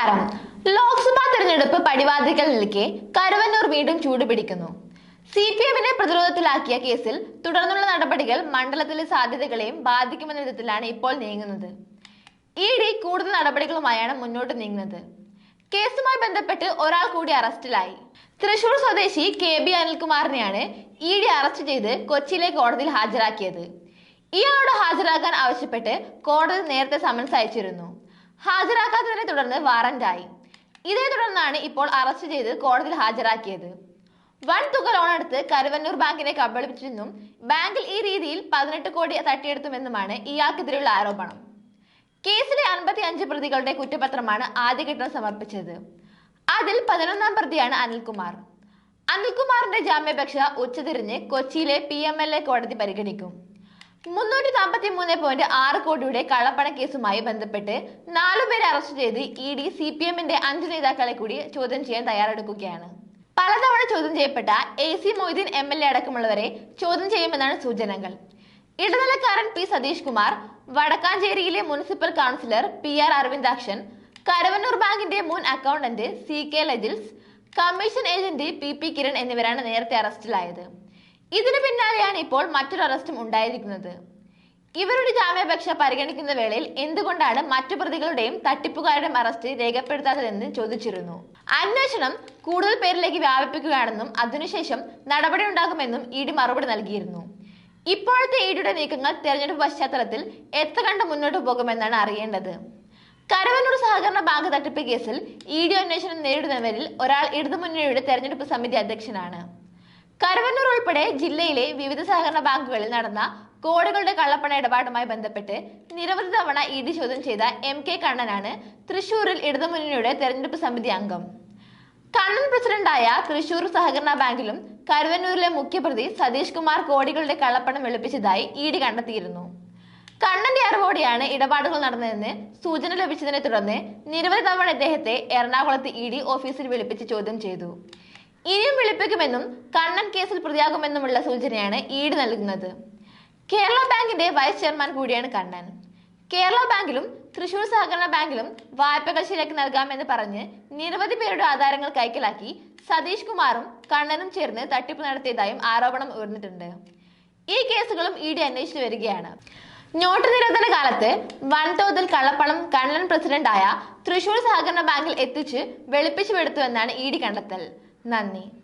നമസ്കാരം. ലോക്സഭാ തെരഞ്ഞെടുപ്പ് പടിവാതിക്കൽ നിൽക്കെ കരുവന്നൂർ വീണ്ടും ചൂടുപിടിക്കുന്നു. സി പി എമ്മിനെ പ്രതിരോധത്തിലാക്കിയ കേസിൽ തുടർന്നുള്ള നടപടികൾ മണ്ഡലത്തിലെ സാധ്യതകളെയും ബാധിക്കുമെന്ന വിധത്തിലാണ് ഇപ്പോൾ നീങ്ങുന്നത്. ഇ ഡി കൂടുതൽ നടപടികളുമായാണ് മുന്നോട്ട് നീങ്ങുന്നത്. കേസുമായി ബന്ധപ്പെട്ട് ഒരാൾ കൂടി അറസ്റ്റിലായി. തൃശൂർ സ്വദേശി കെ ബി അനിൽകുമാറിനെയാണ് ഇ ഡി അറസ്റ്റ് ചെയ്ത് കൊച്ചിയിലെ കോടതിയിൽ ഹാജരാക്കിയത്. ഇയാളോട് ഹാജരാക്കാൻ ആവശ്യപ്പെട്ട് കോടതി നേരത്തെ സമൻസ് അയച്ചിരുന്നു. ഹാജരാക്കാത്തതിനെ തുടർന്ന് വാറന്റായി. ഇതേ തുടർന്നാണ് ഇപ്പോൾ അറസ്റ്റ് ചെയ്ത് കോടതിയിൽ ഹാജരാക്കിയത്. വൻ തുക ലോണെടുത്ത് കരുവന്നൂർ ബാങ്കിനെ കബളിപ്പിച്ചെന്നും ബാങ്കിൽ ഈ രീതിയിൽ പതിനെട്ട് കോടി തട്ടിയെടുത്തുമെന്നുമാണ് ഇയാൾക്കെതിരെയുള്ള ആരോപണം. കേസിലെ അൻപത്തി അഞ്ച് പ്രതികളുടെ കുറ്റപത്രമാണ് ആദ്യഘട്ടം സമർപ്പിച്ചത്. അതിൽ പതിനൊന്നാം പ്രതിയാണ് അനിൽകുമാർ. അനിൽകുമാറിന്റെ ജാമ്യാപേക്ഷ ഉച്ചതിരിഞ്ഞ് കൊച്ചിയിലെ പി കോടതി പരിഗണിക്കും. മുന്നൂറ്റി നാൽപ്പത്തി മൂന്ന് പോയിന്റ് ആറ് കോടിയുടെ കള്ളപ്പണ കേസുമായി ബന്ധപ്പെട്ട് നാലുപേരെ അറസ്റ്റ് ചെയ്ത് ഇ ഡി സി പി എമ്മിന്റെ അഞ്ച് നേതാക്കളെ കൂടി ചോദ്യം ചെയ്യാൻ തയ്യാറെടുക്കുകയാണ്. പലതവണ ചോദ്യം ചെയ്യപ്പെട്ട A C Moideen M L A അടക്കമുള്ളവരെ ചോദ്യം ചെയ്യുമെന്നാണ് സൂചനകൾ. ഇടനിലക്കാരൻ P Satheesh Kumar വടക്കാഞ്ചേരിയിലെ municipal councillor P R Aravindakshan Karuvannur ബാങ്കിന്റെ മുൻ accountant C K Lajils commission agent P P Kiran എന്നിവരാണ് നേരത്തെ അറസ്റ്റിലായത്. ഇതിനു പിന്നാലെയാണ് ഇപ്പോൾ മറ്റൊരു അറസ്റ്റും ഉണ്ടായിരിക്കുന്നത്. ഇവരുടെ ജാമ്യാപേക്ഷ പരിഗണിക്കുന്ന വേളയിൽ എന്തുകൊണ്ടാണ് മറ്റു പ്രതികളുടെയും തട്ടിപ്പുകാരുടെയും അറസ്റ്റ് രേഖപ്പെടുത്താത്തതെന്ന് ചോദിച്ചിരുന്നു. അന്വേഷണം കൂടുതൽ പേരിലേക്ക് വ്യാപിപ്പിക്കുകയാണെന്നും അതിനുശേഷം നടപടി ഉണ്ടാകുമെന്നും ഇ ഡി മറുപടി നൽകിയിരുന്നു. ഇപ്പോഴത്തെ ഇഡിയുടെ ഡിയുടെ നീക്കങ്ങൾ തെരഞ്ഞെടുപ്പ് പശ്ചാത്തലത്തിൽ എത്ര കണ്ട് മുന്നോട്ട് പോകുമെന്നാണ് അറിയേണ്ടത്. കരവന്നൂർ സഹകരണ ബാങ്ക് തട്ടിപ്പ് കേസിൽ ഇ ഡി അന്വേഷണം നേരിടുന്നവരിൽ ഒരാൾ ഇടതുമുന്നണിയുടെ തെരഞ്ഞെടുപ്പ് സമിതി അധ്യക്ഷനാണ്. കരവന്നൂർ ഉൾപ്പെടെ ജില്ലയിലെ വിവിധ സഹകരണ ബാങ്കുകളിൽ നടന്ന കോടികളുടെ കള്ളപ്പണ ഇടപാടുമായി ബന്ധപ്പെട്ട് നിരവധി തവണ ഇ ഡി ചോദ്യം ചെയ്ത എം കെ കണ്ണനാണ് തൃശൂരിൽ ഇടതുമുന്നണിയുടെ തെരഞ്ഞെടുപ്പ് സമിതി അംഗം. കണ്ണൻ പ്രസിഡന്റായ തൃശൂർ സഹകരണ ബാങ്കിലും കരുവന്നൂരിലെ മുഖ്യപ്രതി സതീഷ് കുമാർ കോടികളുടെ കള്ളപ്പണം വെളുപ്പിച്ചതായി ഇ ഡി കണ്ടെത്തിയിരുന്നു. കണ്ണന്റെ അറിവോടെയാണ് ഇടപാടുകൾ നടന്നതെന്ന് സൂചന ലഭിച്ചതിനെ തുടർന്ന് നിരവധി തവണ ഇദ്ദേഹത്തെ എറണാകുളത്ത് ഇ ഡി ഓഫീസിൽ വിളിപ്പിച്ച് ചോദ്യം ചെയ്തു. ഇനിയും വെളുപ്പിക്കുമെന്നും കണ്ണൻ കേസിൽ പ്രതിയാകുമെന്നുമുള്ള സൂചനയാണ് ഈട് നൽകുന്നത്. കേരള ബാങ്കിന്റെ വൈസ് ചെയർമാൻ കൂടിയാണ് കണ്ണൻ. കേരള ബാങ്കിലും തൃശൂർ സഹകരണ ബാങ്കിലും വായ്പകൾ ശരിയാക്കി നൽകാമെന്ന് പറഞ്ഞ് നിരവധി പേരുടെ ആധാരങ്ങൾ കൈക്കലാക്കി സതീഷ് കുമാറും കണ്ണനും ചേർന്ന് തട്ടിപ്പ് നടത്തിയതായും ആരോപണം ഉയർന്നിട്ടുണ്ട്. ഈ കേസുകളും ഇ ഡി അന്വേഷിച്ചു വരികയാണ്. നോട്ട് നിരോധന കാലത്ത് വൻതോതിൽ കള്ളപ്പണം കണ്ണൻ പ്രസിഡന്റായ തൃശൂർ സഹകരണ ബാങ്കിൽ എത്തിച്ച് വെളുപ്പിച്ചു വെടുത്തുവെന്നാണ് ഇ ഡി കണ്ടെത്തൽ. 那你